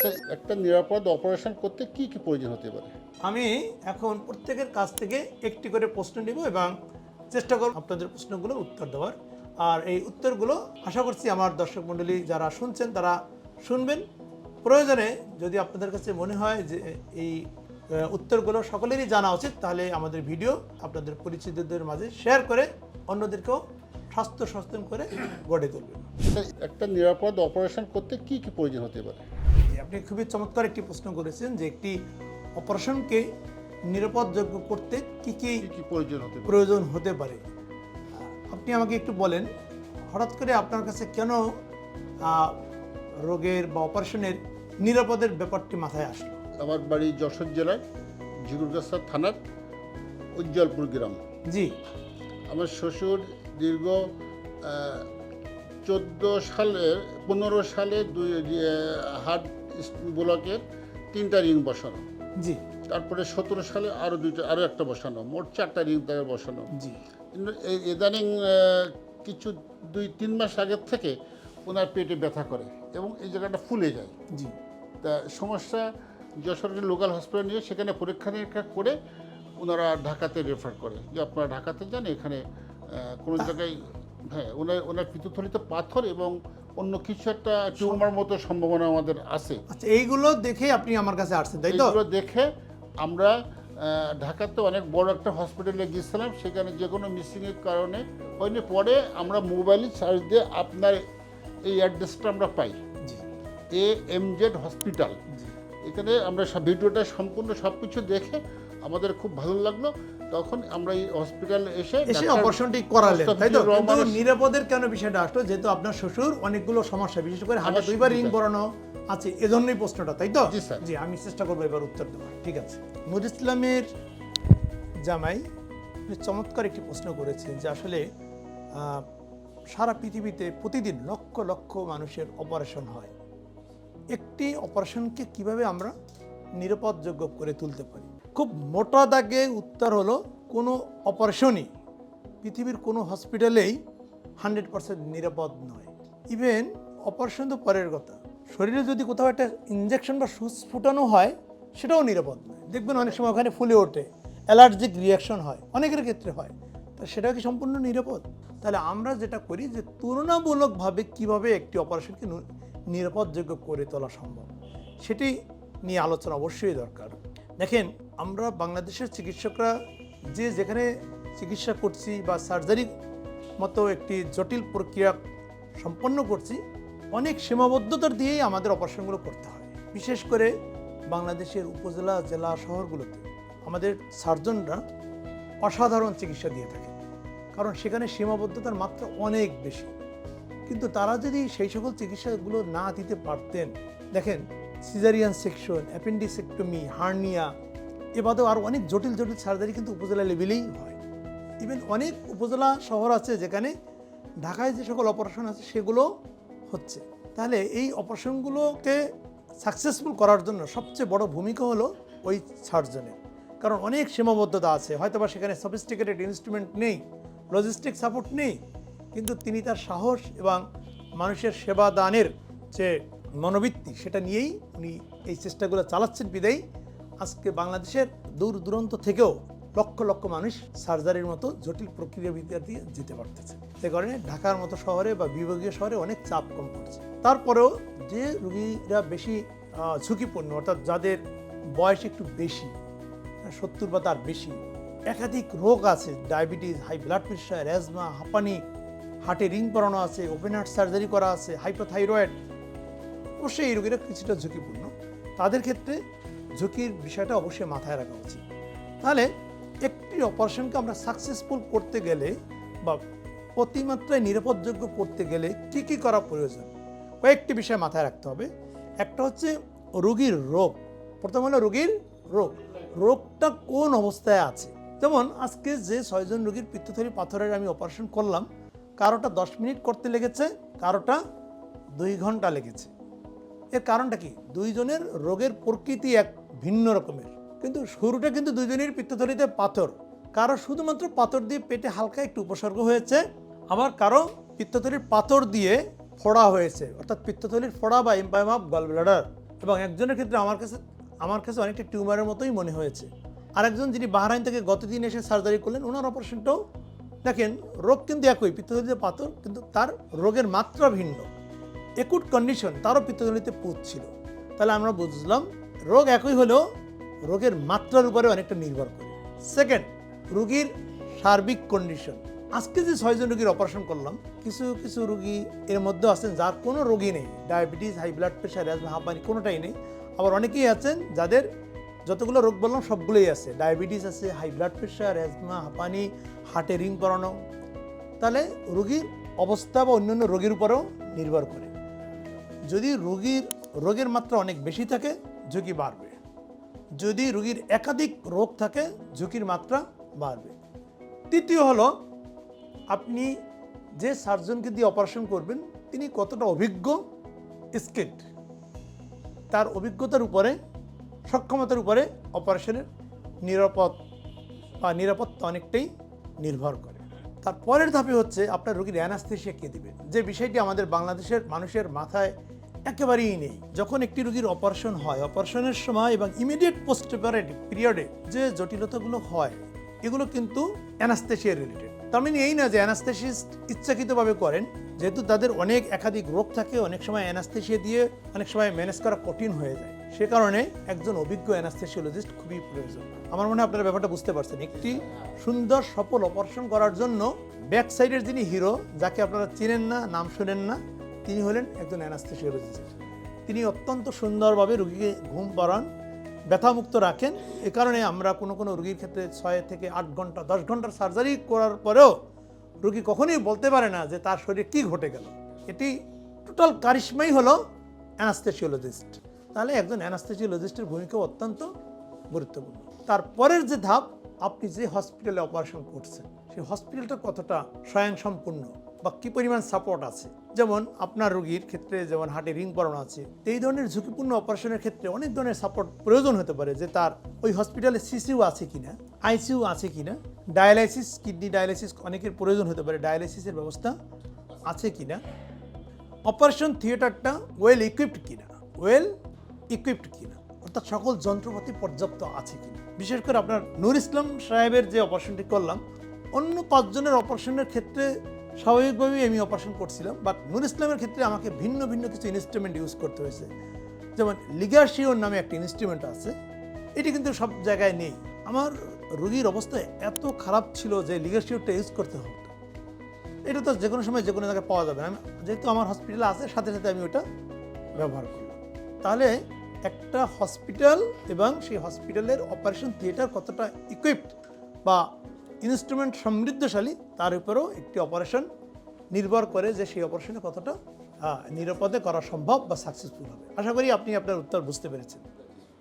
Sir একটা নিরাপদ operation করতে কি কি প্রয়োজন হতে পারে? আমি এখন প্রত্যেকের কাছ থেকে একটি করে প্রশ্ন নিব এবং চেষ্টা করব আপনাদের প্রশ্নগুলোর উত্তর দেওয়ার। আর এই উত্তরগুলো আশা করছি আমার দর্শক মণ্ডলী যারা শুনছেন তারা শুনবেন। প্রয়োজনে যদি আপনাদের কাছে মনে হয় যে এই উত্তরগুলো সকলেরই জানা উচিত তাহলে আমাদের ভিডিও আপনাদের পরিচিতদের মাঝে শেয়ার করে অন্যদেরকেও স্বাস্থ্য সচেতন করে গড়ে তুলবেন। একটা নিরাপদ অপারেশন করতে কি কি প্রয়োজন হতে পারে? আপনি খুবই চমৎকার একটি প্রশ্ন করেছেন যে একটি অপারেশনকে নিরাপদযোগ্য করতে কি কি প্রয়োজন হতে প্রয়োজন হতে পারে। আপনি আমাকে একটু বলেন হঠাৎ করে আপনার কাছে কেন রোগের বা অপারেশনের নিরাপদের ব্যাপারটি মাথায় আসলো? আমার বাড়ি যশোর জেলার ঝিগুরগাছা থানার উজ্জ্বলপুর গ্রাম। জি। আমার শ্বশুর দীর্ঘ চোদ্দ সালে পনেরো সালে দুই হার্ট ব্লকের তিনটা রিং বসানো। জি। তারপরে সতেরো সালে আরও দুইটা আরও একটা বসানো মোট চারটা রিং তাকে বসানো। জি। ইদানিং কিছু দুই তিন মাস আগের থেকে ওনার পেটে ব্যথা করে এবং এই জায়গাটা ফুলে যায়। জি। তা সমস্যা যশোরের লোকাল হসপিটাল নিয়ে সেখানে পরীক্ষা নিরীক্ষা করে ওনারা ঢাকাতে রেফার করে। যে আপনারা ঢাকাতে যান এখানে কোনো জায়গায় হ্যাঁ ওনার ওনার পিতুথলিতে পাথর এবং অন্য কিছু একটা টিউমার মতো সম্ভাবনা আমাদের আছে। আচ্ছা এইগুলো দেখে আপনি আমার কাছে আসছেন তাই তো? এইগুলো দেখে আমরা ঢাকাতে অনেক বড় একটা হসপিটালে গিয়েছিলাম সেখানে যে কোনো মিসিংয়ের কারণে হয়নি পরে আমরা মোবাইলে সার্চ দিয়ে আপনার এই অ্যাড্রেসটা আমরা পাই। এ এম জেড হসপিটাল এখানে আমরা সব ভিডিওটা সম্পূর্ণ সব কিছু দেখে আমাদের খুব ভালো লাগল। তখন আমরা এই হসপিটালে এসে এসে অপারেশনটি করালেন তাই তো? কিন্তু নিরাপদের কেন বিষয়টা আসলো? যেহেতু আপনার শ্বশুর অনেকগুলো সমস্যা বিশেষ করে হাতে দুইবার রিং পরানো আছে এজন্যই প্রশ্নটা তাই তো? জি, স্যার। জি আমি চেষ্টা করব এবার উত্তর দেওয়ার ঠিক আছে। নুর ইসলামের জামাই চমৎকার একটি প্রশ্ন করেছেন যে আসলে আহ, সারা পৃথিবীতে প্রতিদিন লক্ষ লক্ষ মানুষের অপারেশন হয়। একটি অপারেশনকে কীভাবে আমরা নিরাপদযোগ্য করে তুলতে পারি? খুব মোটা দাগে উত্তর হলো কোনো অপারেশনই পৃথিবীর কোনো হসপিটালেই হান্ড্রেড পার্সেন্ট নিরাপদ নয়। ইভেন অপারেশন তো পরের কথা। শরীরে যদি কোথাও একটা ইঞ্জেকশন বা সুচ ফুটানো হয়, সেটাও নিরাপদ নয়। দেখবেন অনেক সময় ওখানে ফুলে ওঠে, অ্যালার্জিক রিয়াকশন হয়, অনেকের ক্ষেত্রে হয়। তা সেটা কি সম্পূর্ণ নিরাপদ? তাহলে আমরা যেটা করি যে তুলনামূলকভাবে কীভাবে একটি অপারেশনকে নিরাপদযোগ্য করে তোলা সম্ভব, সেটি নিয়ে আলোচনা অবশ্যই দরকার। দেখেন আমরা বাংলাদেশের চিকিৎসকরা যে যেখানে চিকিৎসা করছি বা সার্জারি মতো একটি জটিল প্রক্রিয়া সম্পন্ন করছি, অনেক সীমাবদ্ধতার দিয়েই আমাদের অপারেশনগুলো করতে হয়। বিশেষ করে বাংলাদেশের উপজেলা, জেলা শহরগুলোতে আমাদের সার্জনরা অসাধারণ চিকিৎসা দিয়ে থাকে কারণ সেখানে সীমাবদ্ধতার মাত্রা অনেক বেশি। কিন্তু তারা যদি সেই সকল চিকিৎসাগুলো না দিতে পারতেন, দেখেন সিজারিয়ান সেকশন অ্যাপেন্ডিসেক্টমি হার্নিয়া এ বাদেও আরও অনেক জটিল জটিল সার্জারি কিন্তু উপজেলা লেভেলেই হয়। ইভেন অনেক উপজেলা শহর আছে যেখানে ঢাকায় যে সকল অপারেশন আছে সেগুলো হচ্ছে। তাহলে এই অপারেশনগুলোকে সাকসেসফুল করার জন্য সবচেয়ে বড় ভূমিকা হলো ওই সার্জনের কারণ অনেক সীমাবদ্ধতা আছে। হয়তোবা সেখানে সফিস্টিকেটেড ইনস্ট্রুমেন্ট নেই লজিস্টিক সাপোর্ট নেই, কিন্তু তিনি তার সাহস এবং মানুষের সেবা দানের যে মনোবৃত্তি, সেটা নিয়েই উনি এই চেষ্টাগুলো চালাচ্ছেন বিদায়ী। আজকে বাংলাদেশের দূর দূরান্ত থেকেও লক্ষ লক্ষ মানুষ সার্জারির মতো জটিল প্রক্রিয়া বিদ্যা দিয়ে যেতে পারতেছে। সে কারণে ঢাকার মতো শহরে বা বিভাগীয় শহরে অনেক চাপ কম পড়ছে। তারপরেও যে রুগীরা বেশি ঝুঁকিপূর্ণ, অর্থাৎ যাদের বয়স একটু বেশি সত্তর বা তার বেশি, একাধিক রোগ আছে, diabetes, high blood pressure, asthma, হাঁপানি, হার্টে রিং পরানো আছে, ওপেন হার্ট সার্জারি করা আছে, হাইপোথাইরয়েড, অবশ্যই এই রোগীরা কিছুটা ঝুঁকিপূর্ণ। তাদের ক্ষেত্রে ঝুঁকির বিষয়টা অবশ্যই মাথায় রাখা উচিত। তাহলে একটি অপারেশনকে আমরা সাকসেসফুল করতে গেলে বা অতিমাত্রায় নিরাপদযোগ্য করতে গেলে কি কি করা প্রয়োজন? কয়েকটি বিষয় মাথায় রাখতে হবে। একটা হচ্ছে রোগীর রোগ। প্রথম হলো রোগীর রোগ। রোগটা কোন অবস্থায় আছে? যেমন আজকে যে ছয়জন রোগীর পিত্তথলি পাথরের আমি অপারেশন করলাম, কারোটা দশ মিনিট করতে লেগেছে, কারোটা দুই ঘণ্টা লেগেছে। এর কারণটা কি? দুইজনের রোগের প্রকৃতি এক। ভিন্ন রকমের। কিন্তু শুরুটা কিন্তু দুজনের পিত্তথলিতে পাথর। কারও শুধুমাত্র পাথর দিয়ে পেটে হালকা একটু উপসর্গ হয়েছে, আবার কারও পিত্তথলির পাথর দিয়ে ফোড়া হয়েছে, অর্থাৎ পিত্তথলির ফোড়া বা এম্পাইম অফ গলব্লাডার। এবং একজনের ক্ষেত্রে আমার কাছে আমার কাছে অনেকটা টিউমারের মতোই মনে হয়েছে। আরেকজন যিনি বাহরাইন থেকে গতদিন এসে সার্জারি করলেন, ওনার অপারেশনটাও দেখেন, রোগ কিন্তু একই, পিত্তথলিতে পাথর, কিন্তু তার রোগের মাত্রা ভিন্ন। একুট কন্ডিশন তারও পিত্তথলিতে পুঁত ছিল। তাহলে আমরা বুঝলাম রোগ একই হলেও রোগের মাত্রার উপরে অনেকটা নির্ভর করে। সেকেন্ড রুগীর সার্বিক কন্ডিশন আজকে যে ছয়জন রুগীর অপারেশন করলাম, কিছু কিছু রুগী এর মধ্যে আছেন যার কোনো রোগী নেই। Diabetes high blood pressure asthma হাঁপানি কোনোটাই নেই। আবার অনেকেই আছেন যাদের যতগুলো রোগ বললাম সবগুলোই আছে। ডায়াবেটিস আছে হাই ব্লাড প্রেশার অ্যাজমা হাঁপানি হার্টে রিং করানো। তাহলে রোগীর অবস্থা বা অন্যান্য রোগীর উপরেও নির্ভর করে। যদি রোগীর, রোগের মাত্রা অনেক বেশি থাকে ঝুঁকি বাড়বে। যদি রুগীর একাধিক রোগ থাকে, ঝুঁকির মাত্রা বাড়বে। তৃতীয় হলো, আপনি যে সার্জনকে দিয়ে অপারেশন করবেন, তিনি কতটা অভিজ্ঞ স্কিল্ড তার অভিজ্ঞতার উপরে, সক্ষমতার উপরে অপারেশনের নিরাপদ বা নিরাপত্তা অনেকটাই নির্ভর করে। তার পরের ধাপে হচ্ছে, আপনার রোগীর অ্যানাস্থেশিয়া কে দিবে? যে বিষয়টি আমাদের বাংলাদেশের মানুষের মাথায় একেবারেই নেই। যখন একটি রোগীর অপারেশন হয়, অপারেশনের সময় এবং ইমিডিয়েট পোস্ট পিরিয়ডে যে জটিলতাগুলো হয়, এগুলো কিন্তু অ্যানাস্থেশিয়া রিলেটেড তার মানে এই না যে অ্যানাস্থেসিস্ট ইচ্ছাকৃতভাবে করেন, যেহেতু তাদের অনেক একাধিক রোগ থাকে, অনেক সময় অ্যানাস্থেশিয়া দিয়ে অনেক সময় ম্যানেজ করা কঠিন হয়ে যায়। সে কারণে একজন অভিজ্ঞ অ্যানাস্থেসিওলজিস্ট খুবই প্রয়োজন। আমার মনে হয় আপনারা ব্যাপারটা বুঝতে পারছেন। একটি সুন্দর, সফল অপারেশন করার জন্য ব্যাক সাইডের যিনি হিরো যাকে আপনারা চিনেন না, নাম শুনেন না তিনি হলেন একজন অ্যানাস্থেসিওলজিস্ট তিনি অত্যন্ত সুন্দরভাবে রুগীকে ঘুম পাড়ান, ব্যথামুক্ত রাখেন। এ কারণে আমরা কোনো কোনো রুগীর ক্ষেত্রে ছয় থেকে আট ঘণ্টা, দশ ঘণ্টার সার্জারি করার পরেও রুগী কখনোই বলতে পারে না যে তার শরীরে কী ঘটে গেল। এটি টোটাল কারিশমাই হলো অ্যানাস্থেসিওলজিস্ট তাহলে একজন অ্যানাস্থেসিওলজিস্টের ভূমিকা অত্যন্ত গুরুত্বপূর্ণ। তারপরের যে ধাপ, আপনি যে হসপিটালে অপারেশন করছেন সেই হসপিটালটা কতটা স্বয়ংসম্পূর্ণ বা কী পরিমাণ সাপোর্ট আছে? যেমন আপনার রোগীর ক্ষেত্রে যেমন হার্টে রিং পরানো আছে, এই ধরনের ঝুঁকিপূর্ণ অপারেশনের ক্ষেত্রে অনেক ধরনের সাপোর্ট প্রয়োজন হতে পারে যে তার ওই হসপিটালে সিসিউ আছে কিনা আইসিইউ আছে কিনা ডায়ালাইসিস কিডনি ডায়ালাইসিস অনেকের প্রয়োজন হতে পারে ডায়ালাইসিসের ব্যবস্থা আছে কিনা অপারেশন থিয়েটারটা ওয়েল ইকুইপড কিনা ওয়েল ইকুইপড কিনা, অর্থাৎ সকল যন্ত্রপাতি পর্যাপ্ত আছে কিনা। বিশেষ করে আপনার নুর ইসলাম সাহেবের যে অপারেশনটি করলাম, অন্য পাঁচজনের অপারেশনের ক্ষেত্রে স্বাভাবিকভাবেই আমি অপারেশন করছিলাম বাট নূর ইসলামের ক্ষেত্রে আমাকে ভিন্ন ভিন্ন কিছু ইনস্ট্রুমেন্ট ইউজ করতে হয়েছে। যেমন লিগার্সিওর নামে একটা ইনস্ট্রুমেন্ট আছে, এটি কিন্তু সব জায়গায় নেই। আমার রোগীর অবস্থা এত খারাপ ছিল যে লিগার্সিওরটা ইউজ করতে হবে এটা তো যে কোনো সময় যে কোনো জায়গায় পাওয়া যাবে। না যেহেতু আমার হসপিটালে আছে, সাথে সাথে আমি ওটা ব্যবহার করলাম। তাহলে একটা হসপিটাল এবং সেই হসপিটালের অপারেশন থিয়েটার কতটা ইকুইপড বা ইনস্ট্রুমেন্ট সমৃদ্ধশালী, তার উপরেও একটি অপারেশন নির্ভর করে যে সেই অপারেশনে কতটা নিরাপদে করা সম্ভব বা সাকসেসফুল হবে। আশা করি আপনি আপনার উত্তর বুঝতে পেরেছেন।